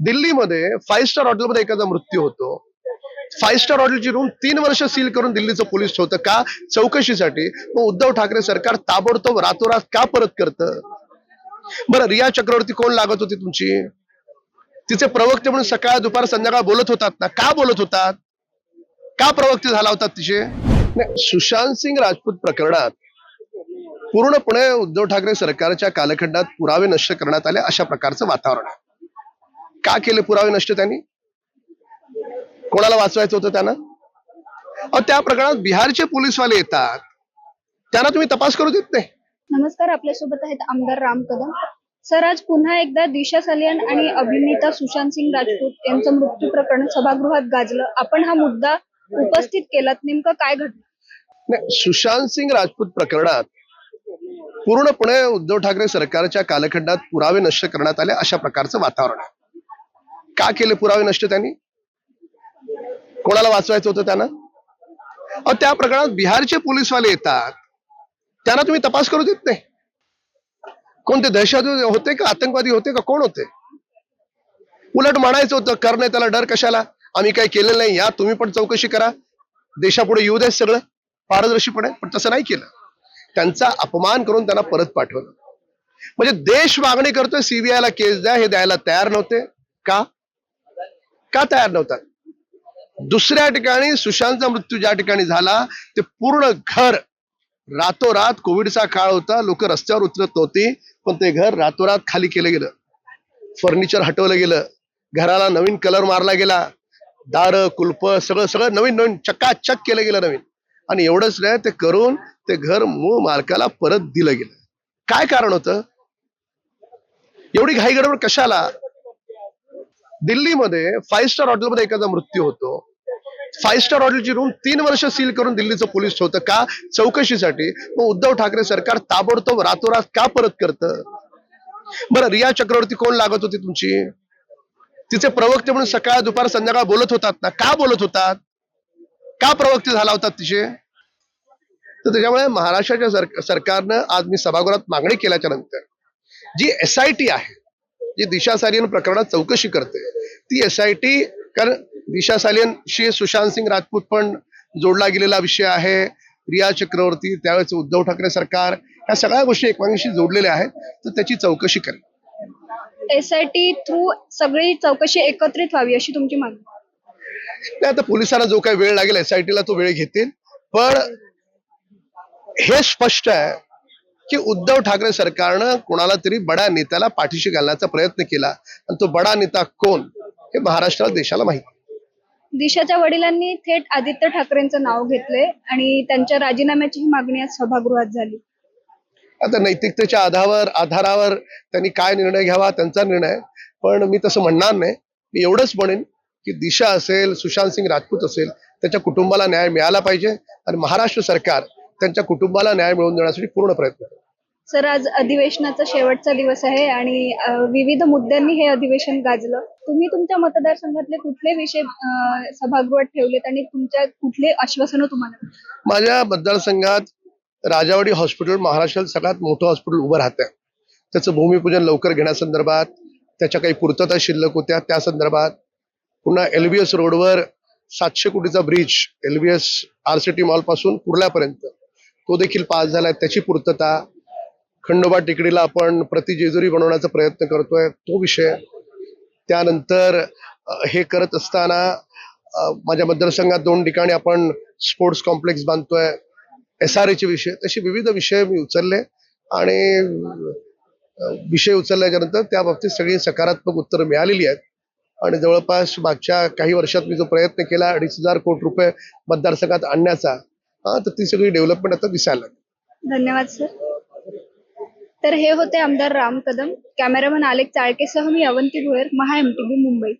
दिल्लीमध्ये five star हॉटेलमध्ये एखादा मृत्यू होतो. फाईव्ह स्टार हॉटेलची रूम तीन वर्ष सील करून दिल्लीचं पोलीस ठेवतं का? चौकशीसाठी. मग उद्धव ठाकरे सरकार ताबडतोब रातोरात का परत करतं? बरं रिया चक्रवर्ती कोण लागत होती तुमची? तिचे प्रवक्ते म्हणून सकाळ दुपार संध्याकाळ बोलत होतात ना? का बोलत होतात? का प्रवक्ते झाला होता तिचे? सुशांत सिंग राजपूत प्रकरणात पूर्णपणे उद्धव ठाकरे सरकारच्या कालखंडात पुरावे नष्ट करण्यात आले अशा प्रकारचं वातावरण आहे. का केले पुरावे नष्ट त्यांनी? कोणाला वाचवायचं होतं त्यांना? त्या प्रकरणात बिहारचे पोलीसवाले येतात. त्यांना तुम्ही तपास करू देत नाही. नमस्कार आपल्यासोबत आहेत आमदार राम कदम. सर आज पुन्हा एकदा दिशा सलियन आणि अभिनेता सुशांत सिंग राजपूत यांचं मृत्यू प्रकरण सभागृहात गाजलं. आपण हा मुद्दा उपस्थित केलात. नेमकं काय घडलं? नाही सुशांत सिंग राजपूत प्रकरणात पूर्णपणे उद्धव ठाकरे सरकारच्या कालखंडात पुरावे नष्ट करण्यात आले अशा प्रकारचं वातावरण आहे. का केले पुरावे नष्ट त्यांनी? कोणाला वाचवायचं होतं त्यांना? अ त्या प्रकरणात बिहारचे पोलीसवाले येतात. त्यांना तुम्ही तपास करू देत नाही. कोणते दहशतवादी होते का? आतंकवादी होते का? कोण होते? उलट म्हणायचं होतं करणे त्याला डर कशाला? आम्ही काही केलेलं नाही. या तुम्ही पण चौकशी करा. देशापुढे येऊ द्या सगळं. पारदर्शीपणे पण तसं नाही केलं. त्यांचा अपमान करून त्यांना परत पाठवलं. म्हणजे देश मागणी करतोय सीबीआयला ला केस द्या हे द्यायला तयार नव्हते. का? का तयार नव्हतात? दुसऱ्या ठिकाणी सुशांतचा मृत्यू ज्या ठिकाणी झाला ते पूर्ण घर रातोरात कोविडचा काळ होता. लोक रस्त्यावर उतरत नव्हती पण ते घर रातोरात खाली केलं गेलं. फर्निचर हटवलं गेलं. घराला नवीन कलर मारला गेला. दार कुलप सगळं सगळं नवीन नवीन चकाचक केलं गेलं नवीन. आणि एवढंच नाही ते करून ते घर मूळ मालकाला परत दिलं गेलं. काय कारण होतं? एवढी घाई गडबड कशाला? दिल्लीमध्ये फाईव्ह स्टार हॉटेलमध्ये एखादा मृत्यू होतो. फाईव्ह स्टार हॉटेलची रूम तीन वर्ष सील करून दिल्लीचं पोलीस ठेवतं का? चौकशीसाठी. मग उद्धव ठाकरे सरकार ताबडतोब रातोरात का परत करतं? बरं रिया चक्रवर्ती कोण लागत होती तुमची? तिचे प्रवक्ते म्हणून सकाळ दुपार संध्याकाळ बोलत होतात ना? का बोलत होतात? का प्रवक्ते झाला होतात तिचे? तर त्याच्यामुळे महाराष्ट्राच्या सरकारनं आज मी सभागृहात मागणी केल्याच्यानंतर जी एस आय टी आहे जी दिशा सालियन प्रकरणात चौकशी करते. ती एस आय टी कारण दिशा सालियनशी सुशांत सिंग राजपूत पण जोडला गेलेला विषय आहे. रिया चक्रवर्ती त्यावेळेस उद्धव ठाकरे सरकार ह्या सगळ्या गोष्टी एकमेकांशी जोडलेल्या आहेत. तर त्याची चौकशी करेल एस आय टी थ्रू सगळी चौकशी एकत्रित व्हावी अशी तुमची मागणी? नाही आता पोलिसांना जो काही वेळ लागेल एस आय टीला तो वेळ घेतील. पण हे स्पष्ट आहे की उद्धव ठाकरे सरकारनं कोणाला तरी बड्या नेत्याला पाठीशी घालण्याचा प्रयत्न केला. आणि तो बडा नेता कोण हे महाराष्ट्राला देशाला माहिती दिशाच्या वडिलांनी थेट आदित्य ठाकरेंचं नाव घेतले आणि त्यांच्या राजीनाम्याची ही मागणी आज सभागृहात झाली. आता नैतिकतेच्या आधारावर आधारावर त्यांनी काय निर्णय घ्यावा त्यांचा निर्णय. पण मी तसं म्हणणार नाही. मी एवढंच म्हणेन की दिशा असेल सुशांत सिंग राजपूत असेल त्याच्या कुटुंबाला न्याय मिळाला पाहिजे. आणि महाराष्ट्र सरकार त्यांच्या कुटुंबाला न्याय मिळवून देण्यासाठी पूर्ण प्रयत्न सर आज अधिवेशनाचा शेवटचा दिवस आहे आणि विविध मुद्द्यांनी हे अधिवेशन गाजलं. तुम्ही तुमच्या मतदारसंघातले कुठले विषय सभागृहात ठेवलेत आणि तुमच्या कुठले आश्वासनं तुम्हाला? माझ्या मतदारसंघात राजावाडी हॉस्पिटल महाराष्ट्रात सगळ्यात मोठं हॉस्पिटल उभं राहत त्याचं भूमिपूजन लवकर घेण्यासंदर्भात त्याच्या काही पूर्तता शिल्लक होत्या त्या संदर्भात पुन्हा एलबीएस रोडवर सातशे कोटीचा ब्रिज एलबीएस सी मॉलपासून कुर्ल्यापर्यंत तो देखील पास झाला त्याची पूर्तता खंडोबा टेकडीला आपण प्रतिजेजुरी बनवण्याचा प्रयत्न करतोय. तो विषय त्यानंतर हे करत असताना माझ्या मतदारसंघात दोन ठिकाणी आपण स्पोर्ट्स कॉम्प्लेक्स बांधतोय. एस आर एचे विषय तसे विविध विषय मी उचलले आणि विषय उचलल्याच्या नंतर त्या बाबतीत सगळी सकारात्मक उत्तरं मिळालेली आहेत. आणि जवळपास मागच्या काही वर्षात मी जो प्रयत्न केला अडीच हजार कोटी रुपये मतदारसंघात आणण्याचा हा, तर ती सगळी डेव्हलपमेंट आता दिसायला लागली. धन्यवाद सर. तर हे होते आमदार राम कदम. कॅमेरामन आलेख चाळकेसह मी अवंती भोयर. महा एमटीबी मुंबई.